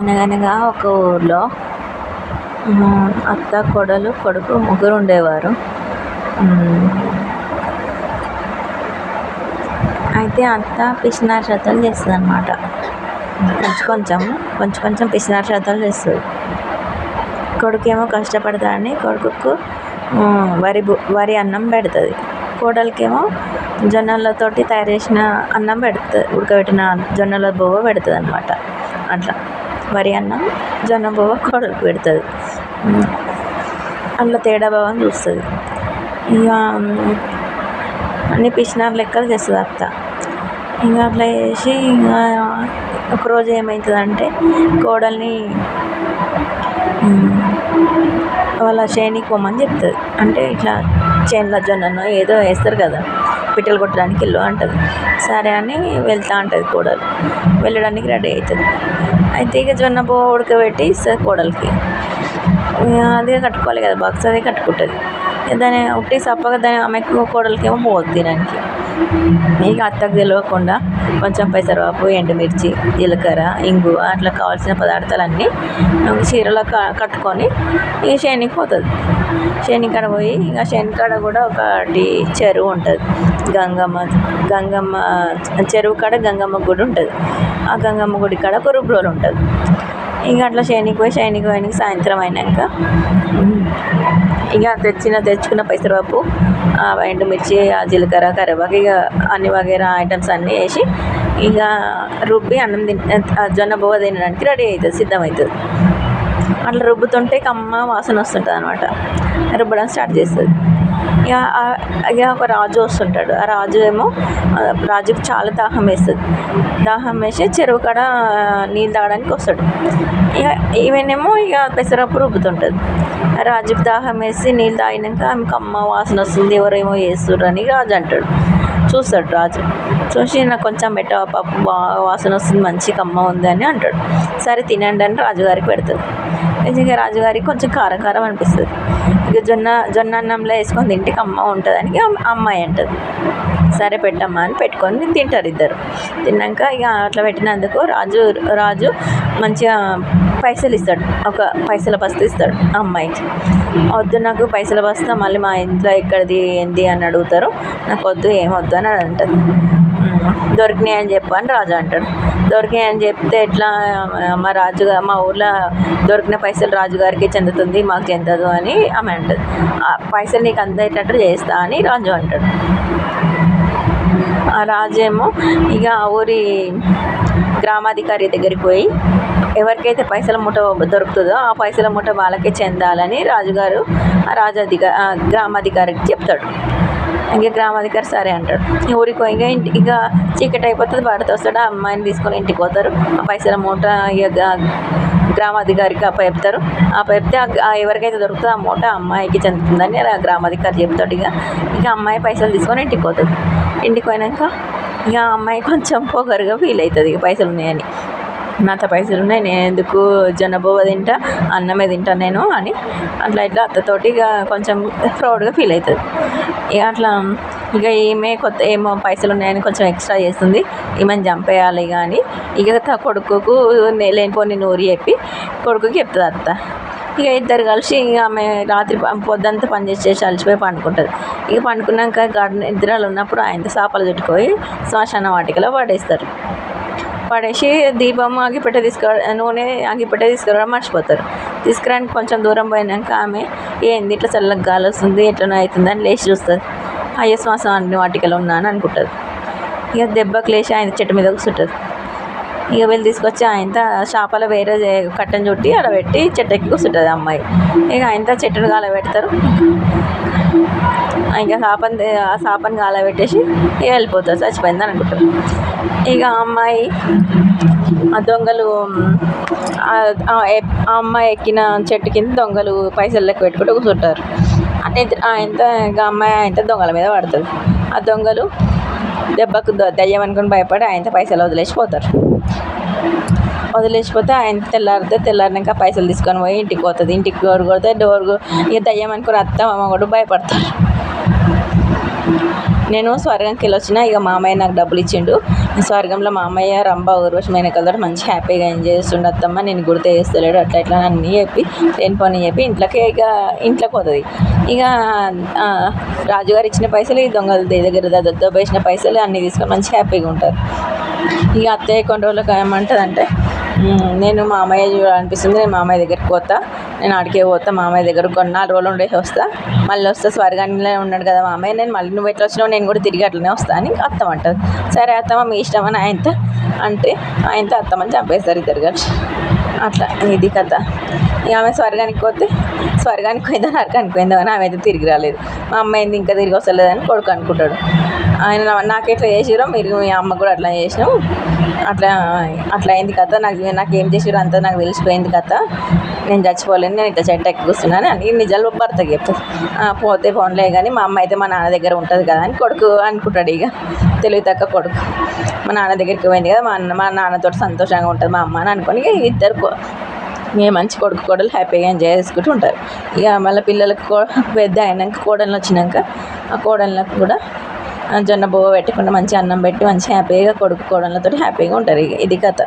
అనగనగా ఒక ఊర్లో అత్త కొడలు కొడుకు ముగ్గురు ఉండేవారు. అయితే అత్త పిసినారి చేస్తుంది అనమాట కొంచెం కొంచెం కొంచెం కొంచెం పిసినారి చేస్తుంది. చేస్తుంది ఏమో కష్టపడతాడని కొడుకుకు వరి వరి అన్నం పెడుతుంది. కోడలకేమో జొన్నలతోటి తయారు చేసిన అన్నం పెడుతుంది ఉడకబెట్టిన జొన్నల బొవ్వ పెడుతుంది అనమాట అట్లా. వరి అన్నం జొన్న బువ్వ కోడలికి పెడుతుంది. అందులో తేడా భావం చూస్తుంది. ఇక అన్ని పిచ్చినార్ లెక్కలు చేస్తుంది అత్త. ఇంకా అట్లా చేసి ఇంకా ఒకరోజు ఏమవుతుందంటే కోడల్ని వాళ్ళ చేనికి పోమని చెప్తుంది. అంటే ఇట్లా చేనుల జొన్నను ఏదో వేస్తారు కదా. పిట్టలు కొట్టడానికి వెళ్ళు అంటుంది. సరే అని వెళ్తా ఉంటుంది కోడలు. వెళ్ళడానికి రెడీ అవుతుంది అయితే ఇక జొన్న ఉడకబెట్టి ఇస్తుంది కోడలికి. అదే కట్టుకోవాలి కదా బాక్స్ అదే కట్టుకుంటుంది. దాన్ని ఉట్టి సప్పగా దాని ఆమెకు కోడలికేమో పోదు తినడానికి. ఇక అత్తకు తెలియకుండా కొంచెం పెసరవాపు ఎండుమిర్చి జీలకర్ర ఇంగు అట్లా కావాల్సిన పదార్థాలన్నీ చీరలో క- కట్టుకొని ఈ శనికి పోతుంది. శనికాడ పోయి ఇంకా శనికాడ కూడా ఒకటి చెరువు ఉంటుంది. గంగమ్మ గంగమ్మ చెరువు కాడ గంగమ్మ గుడి ఉంటుంది. ఆ గంగమ్మ గుడి కాడ ఒక రుబ్రోలు ఉంటుంది. ఇంకా అట్లా శనికి పోయి శనికి పోయినాక సాయంత్రం అయినాక ఇక తెచ్చిన తెచ్చుకున్న పెసరపప్పు ఆ ఎండుమిర్చి ఆ జీలకర్ర కరివేపాకు ఇక అన్ని వగేరా ఐటమ్స్ అన్నీ వేసి ఇక రుబ్బి అన్నం తిన జొన్న బొవ్వ తినడానికి రెడీ అవుతుంది సిద్ధమవుతుంది అట్లా రుబ్బుతుంటే కమ్మ వాసన వస్తుంటుంది అనమాట రుబ్బడం స్టార్ట్ చేస్తుంది. ఇక ఇక ఒక రాజు వస్తుంటాడు. ఆ రాజు ఏమో రాజుకు చాలా దాహం వేస్తుంది. దాహం వేసి చెరువు కాడ నీళ్ళు తాగడానికి వస్తాడు. ఇక ఈమెనేమో ఇక పెసరప్పు రుబ్బుతుంటుంది. రాజుకు దాహం వేసి నీళ్ళు తాగినాక ఆమెకు అమ్మ వాసన వస్తుంది ఎవరేమో వేస్తుర్రు అని రాజు అంటాడు. చూస్తాడు రాజు. చూసి నాకు కొంచెం పెట్టవ పప్పు బాగా వాసన వస్తుంది మంచి కమ్మ ఉంది అని అంటాడు. సరే తినండి అని రాజుగారికి పెడుతుంది ఇక రాజుగారికి కొంచెం కారం కారం అనిపిస్తుంది. ఇక జొన్న జొన్న అన్నంలో వేసుకొని తింటే అమ్మ ఉంటుందని అని అమ్మాయి అంటుంది. సరే పెట్టమ్మా అని పెట్టుకొని తింటారు ఇద్దరు. తిన్నాక ఇక అట్లా పెట్టినందుకు రాజు రాజు మంచిగా పైసలు ఇస్తాడు. ఒక పైసల బస్తా ఇస్తాడు ఆ అమ్మాయికి. వద్దు నాకు పైసల బస్తా మళ్ళీ మా ఇంట్లో ఎక్కడిది ఏంది అని అడుగుతారు. నాకు వద్దు ఏం వద్దు అని అంటుంది. దొరికినాయి అని రాజు అంటాడు. దొరికినాయి అని చెప్తే ఎట్లా మా రాజుగా మా ఊర్లో దొరికిన పైసలు రాజుగారికి చెందుతుంది మాకు చెందదు అని ఆమె అంటుంది. ఆ పైసలు నీకు అందేటట్టు చేస్తా అని రాజు అంటాడు. ఆ రాజు ఏమో ఇక ఆ ఊరి గ్రామాధికారి దగ్గరికి పోయి ఎవరికైతే పైసల మూట దొరుకుతుందో ఆ పైసల మూట వాళ్ళకే చెందాలని రాజుగారు ఆ రాజాధికారి గ్రామాధికారికి చెప్తాడు. ఇంక గ్రామాధికారి సరే అంటాడు. ఊరికి పోయి ఇక ఇంటి ఇక చీకటి అయిపోతుంది వాడితో వస్తాడు ఆ అమ్మాయిని తీసుకొని ఇంటికి పోతారు. ఆ పైసల మూట ఇక గ్రామాధికారికి అప్పచెప్తారు. అప్పచెప్తే ఆ- ఆ ఎవరికైతే దొరుకుతుందో ఆ మూట ఆ అమ్మాయికి చెందుతుందని ఆ గ్రామాధికారి చెప్తాడు. ఇక ఇక అమ్మాయి పైసలు తీసుకొని ఇంటికి పోతుంది. ఇంటికి పోయినాక ఇక ఆ అమ్మాయి కొంచెం పొగరుగా ఫీల్ అవుతుంది ఇక పైసలు ఉన్నాయని. నాత పైసలు ఉన్నాయి నేను ఎందుకు జనబోవ తింటా అన్నమే తింటా నేను అని. అట్లా ఇట్లా అత్తతోటి ఇక కొంచెం ప్రౌడ్గా ఫీల్ అవుతుంది. ఇక అట్లా ఇక ఈమె కొత్త ఏమో పైసలు ఉన్నాయని కొంచెం ఎక్స్ట్రా చేస్తుంది ఈమెను చంపేయాలి కానీ ఇక తా కొడుకుకు లేనిపోని నూరి చెప్పి కొడుకుకి చెప్తుంది అత్త. ఇక ఇద్దరు కలిసి ఇక ఆమె రాత్రి ప- పొద్దంతా పని చేసి అలసిపోయి పండుకుంటుంది. ఇక పండుకున్నాక గార్డెన్ ఇద్దరాలు ఉన్నప్పుడు ఆయన చేపలు చుట్టుకొని శ్మశాన వాటికలో పడేస్తారు. పడేసి దీపం ఆగిపెట్ట తీసుకురా నూనె ఆగిపెట్ట తీసుకురావడం మర్చిపోతారు. తీసుకురానికి కొంచెం దూరం పోయినాక ఆమె ఏంది ఇట్లా చల్లగా గాలి వస్తుంది ఎట్లనో అవుతుంది అని లేచి చూస్తుంది. అయ్యో శ్వాసం అన్ని వాటికలో ఉన్నాను అనుకుంటుంది. ఇక దెబ్బకి లేచి ఆయన చెట్టు మీద కూర్చుంటుంది. ఇక వెళ్ళి తీసుకొచ్చి ఆయనతో చేపలు వేరే చే- చుట్టి అక్కడ పెట్టి చెట్టు ఎక్కి కూర్చుంటుంది అమ్మాయి. ఇక ఆయనతో చెట్టును గాల పెడతారు ఇంకా సాపన్ ఆ చేపని గాల పెట్టేసి ఇక వెళ్ళిపోతారు. చచ్చిపోయింది అనుకుంటారు. ఇక అమ్మాయి ఆ దొంగలు ఆ- అమ్మాయి ఎక్కిన చెట్టు కింద దొంగలు పైసలు లెక్క పెట్టుకుంటూ కూర్చుంటారు. అంటే ఆయనతో ఇంకా అమ్మాయి ఆయనతో దొంగల మీద పడుతుంది. ఆ దొంగలు దెబ్బకు దయ్యం అనుకుని భయపడి ఆయనతో పైసలు వదిలేసిపోతారు. వదిలేసిపోతే ఆయన తెల్లారితే తెల్లారినాక పైసలు తీసుకొని పోయి ఇంటికి పోతుంది. ఇంటికి డోర్ కొడితే డోర్ ఇక దయ్యం అనుకుని అత్త మామ కూడా భయపడతారు. నేను స్వర్గంకి వెళ్ళి వచ్చిన ఇక మామయ్య నాకు డబ్బులు ఇచ్చిండు స్వర్గంలో మామయ్య రంభ ఊర్వశి మేనకలతో మంచి హ్యాపీగా ఎంజాయ్ చేస్తుండే అత్తమ్మ నేను గుర్తు చేస్తలేడు అట్లా ఇట్లా అన్నీ చెప్పి లేని పని చెప్పి ఇంట్లోకి ఇక ఇంట్లోకి పోతుంది. ఇక రాజుగారు ఇచ్చిన పైసలు ఈ దొంగల దగ్గర ద- దొబ్బేసిన పైసలు అన్నీ తీసుకొని మంచి హ్యాపీగా ఉంటారు. ఇక అత్తయ్య కొన్ని రోజులకు ఏమంటుందంటే నేను నేను మామయ్య చూడాలనిపిస్తుంది. నేను మామయ్య దగ్గరికి పోతా. నేను ఆడికే పోతా. మామయ్య దగ్గర కొన్ని నాలుగు రోజులు ఉండేసి వస్తా. మళ్ళీ వస్తా. స్వర్గానిలో ఉన్నాడు కదా మామయ్య నేను మళ్ళీ నువ్వు ఎట్లా వచ్చినావు? నేను కూడా తిరిగి అట్లనే వస్తా అని అత్తమంటుంది సరే అత్తమ్మ మీ ఇష్టమని ఆయనతో అంటే ఆయనతో అత్తమ్మని చంపేస్తారు ఇద్దరు కలిసి. అట్లా ఇది కథ. ఇక ఆమె స్వర్గానికి పోతే స్వర్గానికి పోయిందో నరకానికి పోయిందో అని ఆమె అయితే తిరిగి రాలేదు. మా అమ్మ ఏంది ఇంకా తిరిగి వస్తలేదని కొడుకు అనుకుంటాడు. ఆయన నాకు ఎట్లా చేసిరో మీరు మీ అమ్మ కూడా అట్లా చేసినావు. అట్లా అట్లా అయింది కథ. నాకు నాకు ఏం చేసిరో అంతా నాకు తెలిసిపోయింది కథ. నేను చచ్చిపోలేను నేను ఇట్లా చెట్టు ఎక్కి కూర్చున్నాను అని నిజాలు భర్తకి చెప్తుంది పోతే ఫోన్లే కానీ మా అమ్మ అయితే మా నాన్న దగ్గర ఉంటుంది కదా అని కొడుకు అనుకుంటాడు ఇక. తెలివి తక్క కొడుకు. మా నాన్న దగ్గరికి పోయింది కదా మా అన్న మా నాన్నతో సంతోషంగా ఉంటుంది. మా అమ్మ అని అనుకొని ఇక ఇద్దరు కో- మంచి కొడుకు కోడలు హ్యాపీగా ఎంజాయ్ చేసుకుంటూ ఉంటారు. ఇక మళ్ళీ పిల్లలకు పెద్ద అయినాక కోడలు వచ్చినాక ఆ కోడళ్ళకు కూడా ఆ జొన్న బువ్వ పెట్టకుండా మంచి అన్నం పెట్టి మంచి హ్యాపీగా కొడుకు కోడళ్ళతో హ్యాపీగా ఉంటారు. ఇక ఇది కథ.